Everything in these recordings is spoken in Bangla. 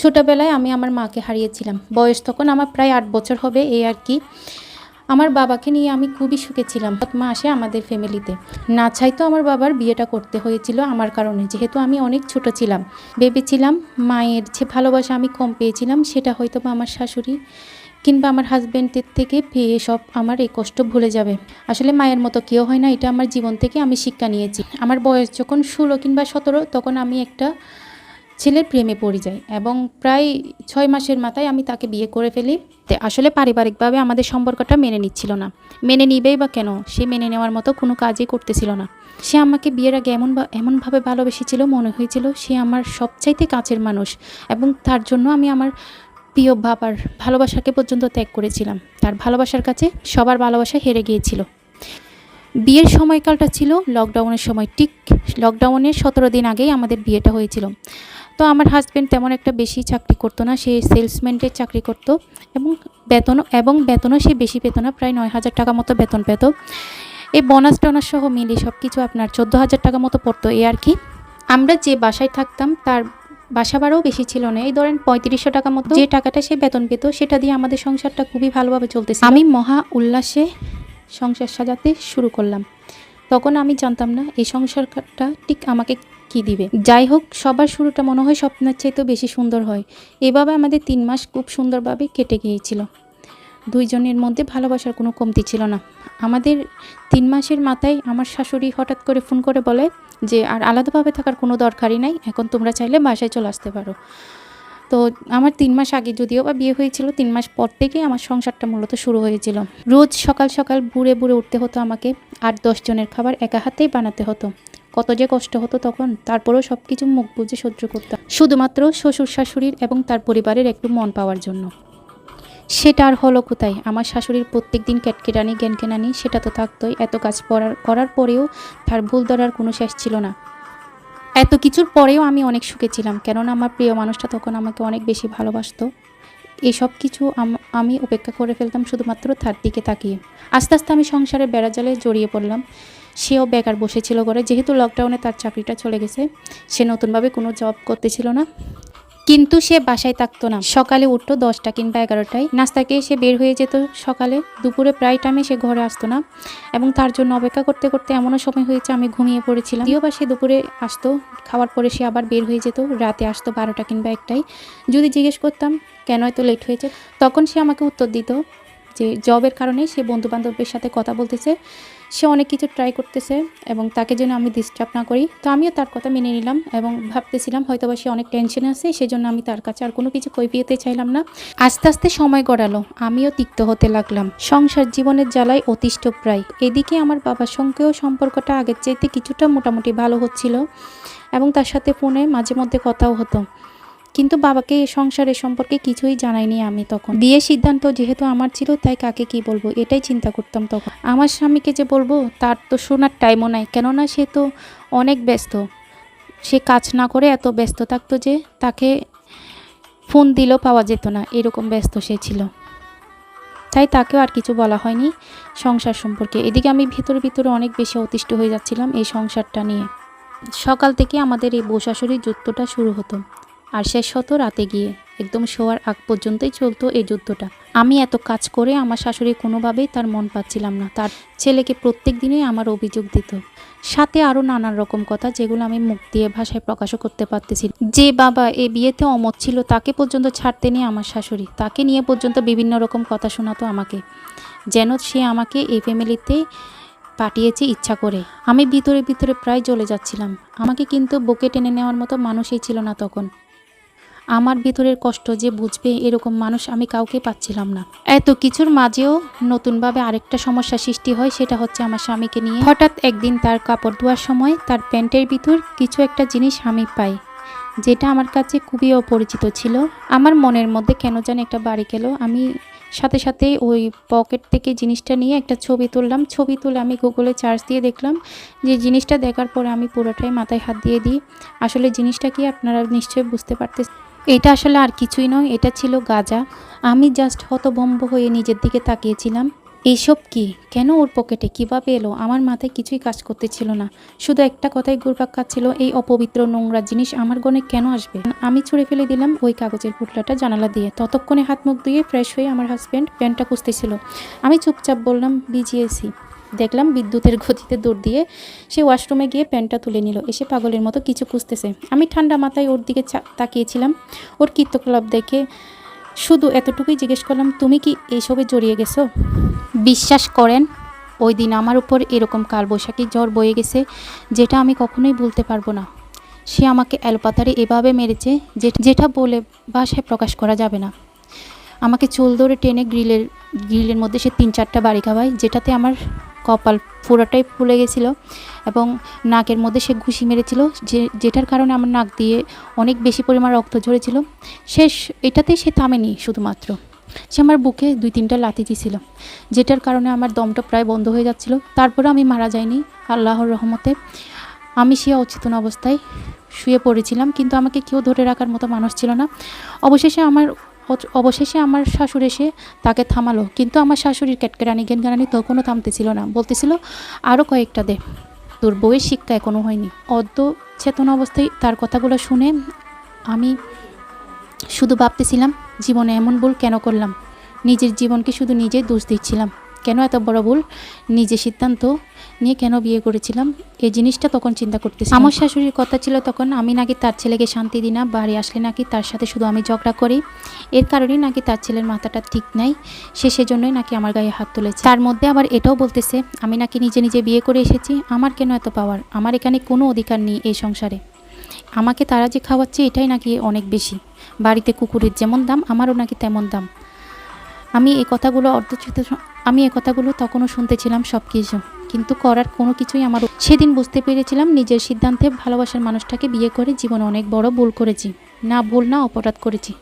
ছোটোবেলায় আমি আমার মাকে হারিয়েছিলাম। বয়স তখন আমার প্রায় আট বছর হবে, এই আর কি। আমার বাবাকে নিয়ে আমি খুবই সুখে ছিলাম। মা আসে আমাদের ফ্যামিলিতে। না চাইতো আমার বাবার বিয়েটা করতে হয়েছিল আমার কারণে, যেহেতু আমি অনেক ছোট ছিলাম। ভেবেছিলাম মায়ের যে ভালোবাসা আমি কম পেয়েছিলাম, সেটা হয়তো বা আমার শাশুড়ি কিংবা আমার হাজব্যান্ডের থেকে পেয়ে সব আমার এই কষ্ট ভুলে যাবে। আসলে মায়ের মতো কেউ হয় না, এটা আমার জীবন থেকে আমি শিক্ষা নিয়েছি। আমার বয়স যখন ষোলো কিংবা সতেরো, তখন আমি একটা ছেলের প্রেমে পড়ে যাই এবং প্রায় ছয় মাসের মাথায় আমি তাকে বিয়ে করে ফেলি। আসলে পারিবারিকভাবে আমাদের সম্পর্কটা মেনে নিচ্ছিল না। মেনে নিবেই বা কেন? সে মেনে নেওয়ার মতো কোনো কাজই করতেছিল না। সে আমাকে বিয়ের আগে এমন এমনভাবে ভালোবেসেছিল, মনে হয়েছিল সে আমার সবচাইতে কাছের মানুষ এবং তার জন্য আমি আমার প্রিয় বাবার ভালোবাসাকে পর্যন্ত ত্যাগ করেছিলাম। তার ভালোবাসার কাছে সবার ভালোবাসা হেরে গিয়েছিল। বিয়ের সময়কালটা ছিল লকডাউনের সময়। ঠিক লকডাউনের সতেরো দিন আগেই আমাদের বিয়েটা হয়েছিল। তো আমার হাজব্যান্ড তেমন একটা বেশি চাকরি করতো না। সে সেলসম্যানের চাকরি করতো এবং বেতন এবং বেতনও সে বেশি পেত না, প্রায় নয় হাজার টাকা মতো বেতন পেত। এই বোনাস টোনাস সহ মিলে সব কিছু আপনার চোদ্দ হাজার টাকা মতো পড়তো এই আর কি। আমরা যে বাসায় থাকতাম, তার বাসা ভাড়াও বেশি ছিল না। এই ধরেন পঁয়ত্রিশশো টাকা মতো যে টাকাটা সে বেতন পেত, সেটা দিয়ে আমাদের সংসারটা খুবই ভালোভাবে চলতেছে আমি মহা উল্লাসে সংসার সাজাতে শুরু করলাম। তখন আমি জানতাম না, এই সংসারটা ঠিক আমাকে কি দিবে? যাই হোক, সবার শুরুটা মনে হয় স্বপ্নের চাইতেও বেশি সুন্দর হয়। এভাবে আমাদের তিন মাস খুব সুন্দরভাবে কেটে গিয়েছিল। দুইজনের মধ্যে ভালোবাসার কোনো কমতি ছিল না। আমাদের তিন মাসের মাথায় আমার শাশুড়ি হঠাৎ করে ফোন করে বলে যে, আর আলাদাভাবে থাকার কোনো দরকারই নাই, এখন তোমরা চাইলে বাসায় চলে আসতে পারো। তো আমার তিন মাস আগে যদিও বা বিয়ে হয়েছিল, তিন মাস পর থেকেই আমার সংসারটা মূলত শুরু হয়েছিল। রোজ সকাল সকাল বুড়ে বুড়ে উঠতে হতো আমাকে আট দশ জনের খাবার একা হাতেই বানাতে হতো। কত যে কষ্ট হতো তখন, তারপরেও সব কিছু মুখ বুঝে সহ্য করতাম শুধুমাত্র শ্বশুর শাশুড়ির এবং তার পরিবারের একটু মন পাওয়ার জন্য। সেটা আর হলো কোথায়? আমার শাশুড়ির প্রত্যেক দিন ক্যাটকেটানি জ্ঞানকেনানি সেটা তো থাকতোই। এত কাজ করার করার পরেও তার ভুল ধরার কোনো শেষ ছিল না। এত কিছুর পরেও আমি অনেক সুখে ছিলাম, কেননা আমার প্রিয় মানুষটা তখন আমাকে অনেক বেশি ভালোবাসতো। এসব কিছু আম- উপেক্ষা করে ফেলতাম শুধুমাত্র তার দিকে তাকিয়ে। আস্তে আস্তে আমি সংসারে বেড়া বেড়াজালে জড়িয়ে পড়লাম। সেও বেকার বসেছিল ঘরে। যেহেতু লকডাউনে তার চাকরিটা চলে গেছে, সে নতুনভাবে কোনো জব করতেছিল না। কিন্তু সে বাসায় থাকতো না। সকালে উঠতো দশটা কিংবা এগারোটায়। নাস্তা খেয়ে সে বের হয়ে যেত সকালে। দুপুরে প্রায় টাইমে সে ঘরে আসতো না। এবং তার জন্য অপেক্ষা করতে করতে এমনও সময় হয়েছে আমি ঘুমিয়ে পড়েছিলাম। যদিও বা সে দুপুরে আসতো। খাওয়ার পরে সে আবার বের হয়ে যেত। রাতে আসতো বারোটা কিংবা একটাই যদি জিজ্ঞেস করতাম, কেন এত লেট হয়েছে? তখন সে আমাকে উত্তর দিত যে জবের কারণে সে বন্ধু বান্ধবের সাথে কথা বলতেছে। সে অনেক কিছু ট্রাই করতেছে এবং তাকে যেন আমি ডিস্টার্ব না করি। তো আমিও তার কথা মেনে নিলাম এবং ভাবতেছিলাম হয়তো বা সে অনেক টেনশনে আছে, সেজন্য আমি তার কাছে আর কোনো কিছু কৈপিয়েতে চাইলাম না। আস্তে আস্তে সময় গড়ালো, আমিও তিক্ত হতে লাগলাম। সংসার জীবনের জ্বালায় অতিষ্ঠ প্রায়। এদিকে আমার বাবার সঙ্গেও সম্পর্কটা আগের চাইতে কিছুটা মোটামুটি ভালো হচ্ছিল এবং তার সাথে ফোনে মাঝে মধ্যে কথাও হতো। কিন্তু বাবাকে সংসারের সম্পর্কে কিছুই জানাইনি আমি তখন। বিয়ের সিদ্ধান্ত যেহেতু আমার ছিল, তাই কাকে কি বলব এটাই চিন্তা করতাম তখন। আমার স্বামীকে যে বলব, তার তো শোনার টাইমও নাই। কেননা সে তো অনেক ব্যস্ত। সে কাজ না করে এত ব্যস্ত থাকতো যে তাকে ফোন দিলেও পাওয়া যেত না, এরকম ব্যস্ত সে ছিল। তাই তাকেও আর কিছু বলা হয়নি সংসার সম্পর্কে। এদিকে আমি ভিতরে ভিতরে অনেক বেশি অতিষ্ঠ হয়ে যাচ্ছিলাম এই সংসারটা নিয়ে। সকাল থেকে আমাদের এই বসাশরীর যুদ্ধটা শুরু হতো। আর শেষ হতো রাতে গিয়ে একদম শোয়ার আগ পর্যন্তই চলতো এই যুদ্ধটা। আমি এত কাজ করে আমার শাশুড়ি কোনোভাবেই তার মন পাচ্ছিলাম না। তার ছেলেকে প্রত্যেক দিনই আমার অভিযোগ দিত। সাথে আরও নানান রকম কথা যেগুলো আমি মুখ দিয়ে ভাষায় প্রকাশও করতে পারতেছি যে বাবা এ বিয়েতে অমত ছিল তাকে পর্যন্ত ছাড়তে নিয়ে আমার শাশুড়ি। তাকে নিয়ে পর্যন্ত বিভিন্ন রকম কথা শোনাতো আমাকে। যেন সে আমাকে এই ফ্যামিলিতে পাঠিয়েছে ইচ্ছা করে। আমি ভিতরে ভিতরে প্রায় জ্বলে যাচ্ছিলাম। আমাকে কিন্তু বুকে টেনে নেওয়ার মতো মানুষই ছিল না তখন। আমার ভিতরের কষ্ট যে বুঝবে এরকম মানুষ আমি কাউকে পাচ্ছিলাম না। এত কিছুর মাঝেও নতুনভাবে আরেকটা সমস্যা সৃষ্টি হয়, সেটা হচ্ছে আমার স্বামীকে নিয়ে। হঠাৎ একদিন তার কাপড় ধোয়ার সময় তার প্যান্টের ভিতর কিছু একটা জিনিস আমি পাই, যেটা আমার কাছে খুবই অপরিচিত ছিল। আমার মনের মধ্যে কেন জানি একটা বাড়ি গেল। আমি সাথে সাথে ওই পকেট থেকে জিনিসটা নিয়ে একটা ছবি তুললাম। ছবি তুলে আমি গুগলে চার্জ দিয়ে দেখলাম যে জিনিসটা দেখার পরে আমি পুরোটাই মাথায় হাত দিয়ে দিই। আসলে জিনিসটা কি আপনারা নিশ্চয়ই বুঝতে পারতেছেন। এটা আসলে আর কিছুই নয়, এটা ছিল গাজা। আমি জাস্ট হতভম্ব হয়ে নিজের দিকে তাকিয়েছিলাম। এইসব কি? কেন ওর পকেটে কীভাবে এলো? আমার মাথায় কিছুই কাজ করতেছিল না। শুধু একটা কথাই ঘুরপাক খাচ্ছিল, এই অপবিত্র নোংরা জিনিস আমার গনে কেন আসবে? আমি ছুঁড়ে ফেলে দিলাম ওই কাগজের পুটলাটা জানালা দিয়ে। ততক্ষণে হাত মুখ ধুয়ে ফ্রেশ হয়ে আমার হাজব্যান্ড প্যান্টটা খুঁজতেছিল। আমি চুপচাপ বললাম বিজিএসি দেখলাম বিদ্যুতের গতিতে দৌড় দিয়ে সে ওয়াশরুমে গিয়ে প্যান্টটা তুলে নিল। এসে পাগলের মতো কিছু খুঁজতেছে। আমি ঠান্ডা মাথায় ওর দিকে তাকিয়েছিলাম। ওর কীর্তকলাপ দেখে শুধু এতটুকুই জিজ্ঞেস করলাম, তুমি কি এইসবে জড়িয়ে গেছো? বিশ্বাস করেন, ওই দিন আমার উপর এরকম কালবৈশাখী জ্বর বয়ে গেছে, যেটা আমি কখনোই বলতে পারব না। সে আমাকে অ্যালোপাথারে এভাবে মেরেছে, যেটা বলে ভাষায় প্রকাশ করা যাবে না। আমাকে চুল ধরে টেনে গ্রিলের গ্রিলের মধ্যে সে তিন চারটা বাড়ি খাওয়ায়, যেটাতে আমার কপাল পুরোটাই ফুলে গেছিল এবং নাকের মধ্যে সে ঘুষি মেরেছিল, যে, যেটার কারণে আমার নাক দিয়ে অনেক বেশি পরিমাণ রক্ত ঝরেছিল। শেষ, এটাতে সে থামেনি শুধুমাত্র। সে আমার বুকে দুই তিনটা লাথি দিয়েছিল যেটার কারণে আমার দমটা প্রায় বন্ধ হয়ে যাচ্ছিল। তারপরে আমি মারা যাইনি, আল্লাহর রহমতে। আমি সে অচেতন অবস্থায় শুয়ে পড়েছিলাম, কিন্তু আমাকে কেউ ধরে রাখার মতো মানুষ ছিল না। অবশেষে আমার অবশেষে আমার শাশুড় এসে তাকে থামালো। কিন্তু আমার শাশুড়ির ক্যাটকেরানি জ্ঞানগারানি তখনও থামতেছিল না। বলতেছিল আরও কয়েকটা দে। তোর বইয়ের শিক্ষা এখনও হয়নি। অদ্য চেতন অবস্থায় তার কথাগুলো শুনে আমি শুধু ভাবতেছিলাম, জীবনে এমন ভুল কেন করলাম? নিজের জীবনকে শুধু নিজেই দোষ দিচ্ছিলাম। কেন এত বড় ভুল? নিজে সিদ্ধান্ত নিয়ে কেন বিয়ে করেছিলাম? এই জিনিসটা তখন চিন্তা করতেছি আমার শাশুড়ির কথা ছিল তখন, আমি নাকি তার ছেলেকে শান্তি দিই না, বাড়ি আসলে নাকি তার সাথে শুধু আমি ঝগড়া করি। এর কারণেই নাকি তার ছেলের মাথাটা ঠিক নাই, সে সেজন্যই নাকি আমার গায়ে হাত তুলেছে। তার মধ্যে আবার এটাও বলতেছে, আমি নাকি নিজে নিজে বিয়ে করে এসেছি, আমার কেন এত পাওয়ার আমার এখানে কোনো অধিকার নেই এই সংসারে। আমাকে তারা যে খাওয়াচ্ছে, এটাই নাকি অনেক বেশি। বাড়িতে কুকুরের যেমন দাম, আমারও নাকি তেমন দাম। আমি এই কথাগুলো অর্ধচিত আমি এই কথাগুলো তখনও শুনতেছিলাম সব কিছু কিন্তু করার কোনো কিছুই আমার সেদিন বুঝতে পেরেছিলাম নিজের সিদ্ধান্তে ভালোবাসার মানুষটাকে বিয়ে করে জীবনে অনেক বড় ভুল করেছি। না ভুল, না অপরাধ করেছি।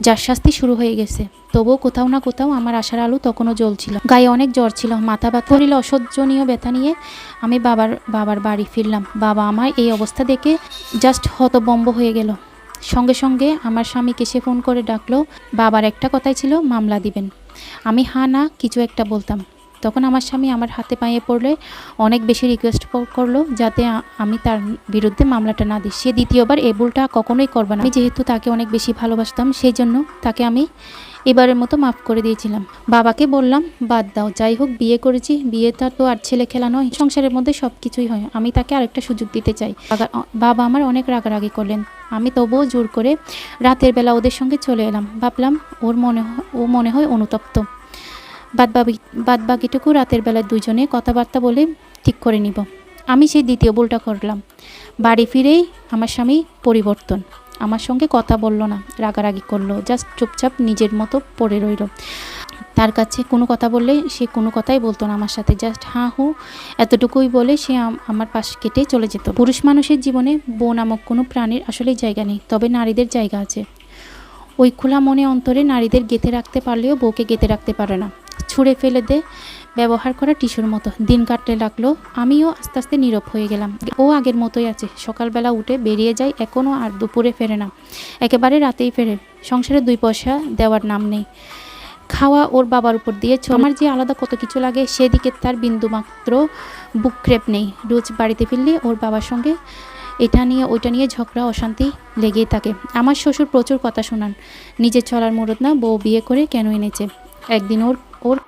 যার শাস্তি শুরু হয়ে গেছে। তবুও কোথাও না কোথাও আমার আশার আলো তখনও জ্বলছিল। গায়ে অনেক জ্বর ছিল। মাথা ব্যথা করিল অসহ্যনীয় ব্যথা নিয়ে আমি বাবার বাবার বাড়ি ফিরলাম। বাবা আমার এই অবস্থা দেখে জাস্ট হতবম্ব হয়ে গেল। সঙ্গে সঙ্গে আমার স্বামীকে সে ফোন করে ডাকলো, বাবার একটা কথাই ছিল, মামলা দিবেন। আমি হা না, কিছু একটা বলতাম। তখন আমার স্বামী আমার হাতে পায়ে পড়লে অনেক বেশি রিকোয়েস্ট করল যাতে আমি তার বিরুদ্ধে মামলাটা না দিই। সে দ্বিতীয়বার এ ভুলটা কখনোই করবে না। আমি যেহেতু তাকে অনেক বেশি ভালোবাসতাম সেই জন্য তাকে আমি এবারের মতো মাফ করে দিয়েছিলাম। বাবাকে বললাম, বাদ দাও, যাই হোক, বিয়ে করেছি। বিয়েটা তো আর ছেলে খেলা নয়, সংসারের মধ্যে সব কিছুই হয়। আমি তাকে আরেকটা সুযোগ দিতে চাই। বাবা আমার অনেক রাগারাগি করলেন। আমি তবুও জোর করে রাতের বেলা ওদের সঙ্গে চলে এলাম। ভাবলাম, ওর মনে ও মনে হয় অনুতপ্ত। বাদ বাকি বাদ বাকিটুকু রাতের বেলায় দুজনে কথাবার্তা বলে ঠিক করে নিব। আমি সেই দ্বিতীয় ভুলটা করলাম। বাড়ি ফিরেই আমার স্বামী পরিবর্তন। আমার সঙ্গে কথা বলল না, রাগারাগি করল জাস্ট চুপচাপ নিজের মতো পড়ে রইল। তার কাছে কোনো কথা বললে সে কোনো কথাই বলতো না আমার সাথে জাস্ট হাঁ হু, এতটুকুই বলে সে আম- আমার পাশ কেটে চলে যেত। পুরুষ মানুষের জীবনে বউ নামক কোনো প্রাণীর আসলেই জায়গা নেই, তবে নারীদের জায়গা আছে। ওই খোলা মনে অন্তরে নারীদের গেঁথে রাখতে পারলেও বউকে গেঁথে রাখতে পারে না। ছুঁড়ে ফেলে দে। ব্যবহার করা টিস্যুর মতো। দিন কাটতে লাগল। আমিও আস্তে আস্তে নীরব হয়ে গেলাম। ও আগের মতোই আছে। সকালবেলা উঠে বেরিয়ে যায় এখনও আর দুপুরে ফেরে না। একেবারে রাতেই ফেরে। সংসারে দুই পয়সা দেওয়ার নাম নেই। খাওয়া ওর বাবার উপর দিয়ে আমার যে আলাদা কত কিছু লাগে, সেদিকে তার বিন্দুমাত্র বুকক্রেপ নেই। রোজ বাড়িতে ফিরলে ওর বাবার সঙ্গে এটা নিয়ে, ওইটা নিয়ে ঝগড়া, অশান্তি লেগেই থাকে। আমার শ্বশুর প্রচুর কথা শোনান। নিজের চলার মুরত না বউ বিয়ে করে কেন এনেছে? একদিন ওর ওর